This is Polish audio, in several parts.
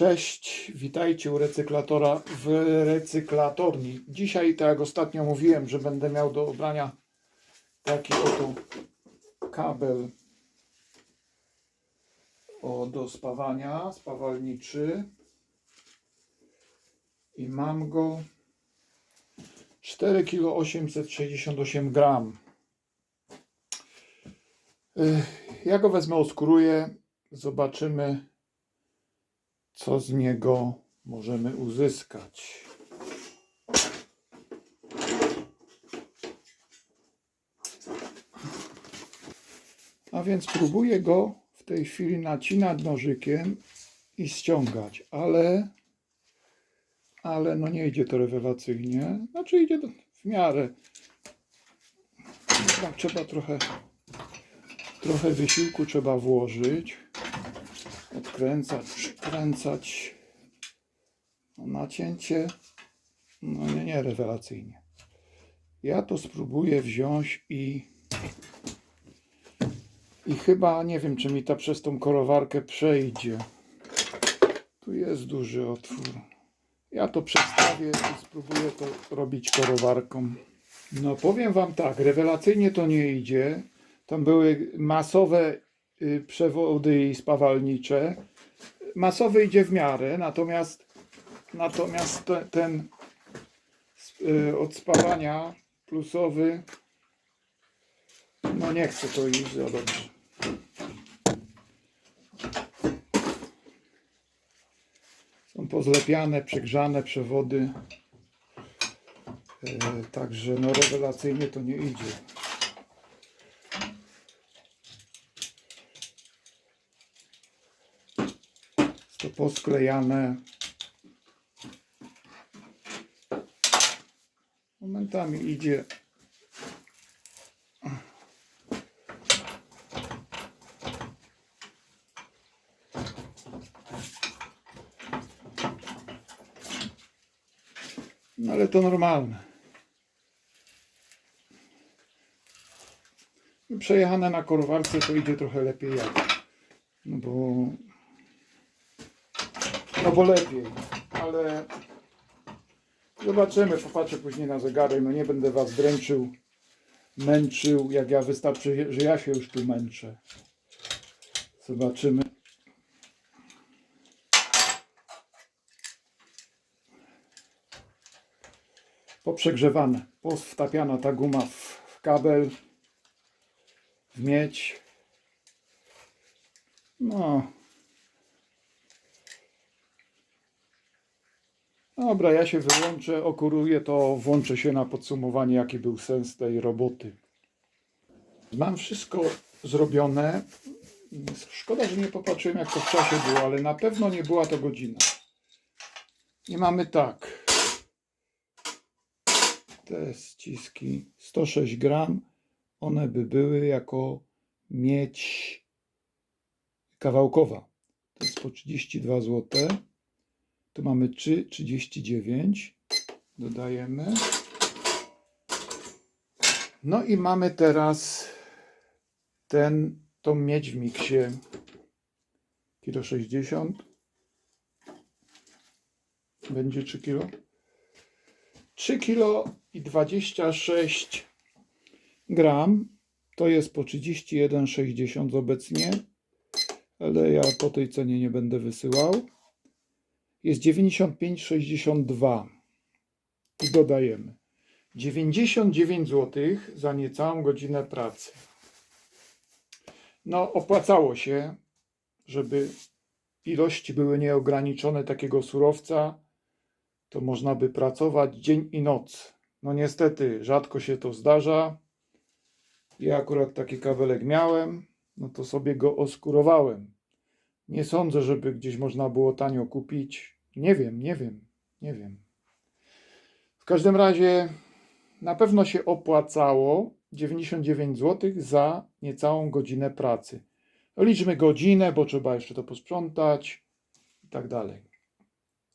Cześć, witajcie u recyklatora w recyklatorni. Dzisiaj, tak jak ostatnio mówiłem, że będę miał do obrania taki oto kabel o, do spawania, spawalniczy. I mam go 4 kg 868 gram. Ja go wezmę, oskuruję, zobaczymy co z niego możemy uzyskać. A więc próbuję go w tej chwili nacinać nożykiem i ściągać, ale ale no nie idzie to rewelacyjnie. Znaczy idzie w miarę. Tak, trzeba trochę trochę wysiłku trzeba włożyć odkręcać, przykręcać. Nacięcie, no nie, nie rewelacyjnie. Ja to spróbuję wziąć i i chyba nie wiem, czy mi ta przez tą korowarkę przejdzie. Tu jest duży otwór. Ja to przestawię i spróbuję to robić korowarką. No powiem Wam tak, rewelacyjnie to nie idzie. Tam były masowe przewody i spawalnicze. Masowy idzie w miarę, natomiast natomiast te, ten y, od spawania plusowy no nie chce to iść za dobrze. Są pozlepiane, przegrzane przewody. Y, Także no rewelacyjnie to nie idzie. To posklejane. Momentami idzie. No ale to normalne. Przejechane na korwarce to idzie trochę lepiej jak. No bo no bo lepiej, ale zobaczymy, popatrzę później na zegarek, no nie będę was dręczył, męczył, jak ja wystarczy, że ja się już tu męczę. Zobaczymy. Poprzegrzewane, powtapiana ta guma w, kabel, w miedź. No, Dobra, ja się wyłączę, okuruję to, włączę się na podsumowanie, jaki był sens tej roboty. Mam wszystko zrobione. Szkoda, że nie popatrzyłem, jak to w czasie było, ale na pewno nie była to godzina. I mamy tak. Te ściski 106 gram. One by były jako miedź kawałkowa. To jest po 32 zł. Tu mamy 3,39. Dodajemy. No i mamy teraz ten, tą miedź w miksie. Kilo 60. Będzie 3 kilo. 3 kilo i 26 gram. To jest po 31,60 obecnie. Ale ja po tej cenie nie będę wysyłał jest 95,62 i dodajemy 99 zł za niecałą godzinę pracy. No, opłacało się, żeby ilości były nieograniczone takiego surowca, to można by pracować dzień i noc. No niestety, rzadko się to zdarza. Ja akurat taki kabelek miałem, no to sobie go oskurowałem. Nie sądzę, żeby gdzieś można było tanio kupić. Nie wiem, nie wiem, nie wiem. W każdym razie na pewno się opłacało 99 zł za niecałą godzinę pracy. Liczmy godzinę, bo trzeba jeszcze to posprzątać i tak dalej.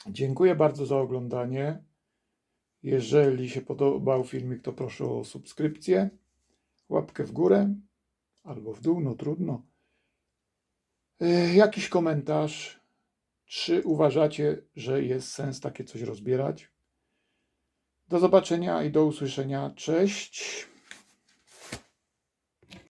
Dziękuję bardzo za oglądanie. Jeżeli się podobał filmik, to proszę o subskrypcję, łapkę w górę albo w dół, no trudno. Y, Jakiś komentarz. Czy uważacie, że jest sens takie coś rozbierać? Do zobaczenia i do usłyszenia. Cześć.